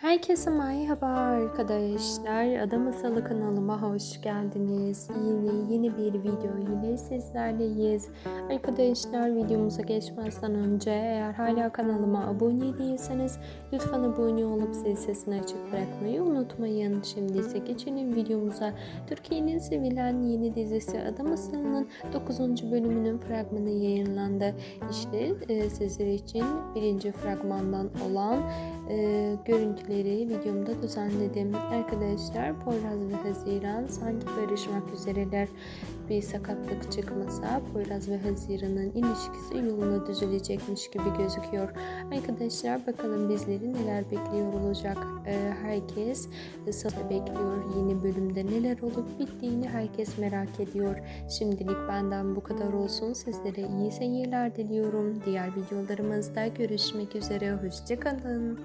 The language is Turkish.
Herkese merhaba arkadaşlar. Ada Masalı kanalıma hoş geldiniz. Yeni yeni bir video ile sizlerleyiz. Arkadaşlar videomuza geçmezden önce eğer hala kanalıma abone değilseniz lütfen abone olup zil sesini açık bırakmayı unutmayın. Şimdi ise geçelim videomuza. Türkiye'nin sevilen yeni dizisi Ada Masalı'nın 9. bölümünün fragmanı yayınlandı. İşte e, sizler için birinci fragmandan olan e, görüntüleri videomda düzenledim. Arkadaşlar Poyraz ve Haziran sanki barışmak üzereler. Bir sakatlık çıkmasa Poyraz ve Haziran'ın ilişkisi yoluna düzelecekmiş gibi gözüküyor. Arkadaşlar bakalım bizleri neler bekliyor olacak. E, herkes sabır bekliyor. Yeni bölümde neler olup bittiğini herkes merak ediyor. Şimdilik benden bu kadar olsun. Sizlere iyi seyirler diliyorum. Diğer videolarımızda görüşmek üzere. Hoşçakalın.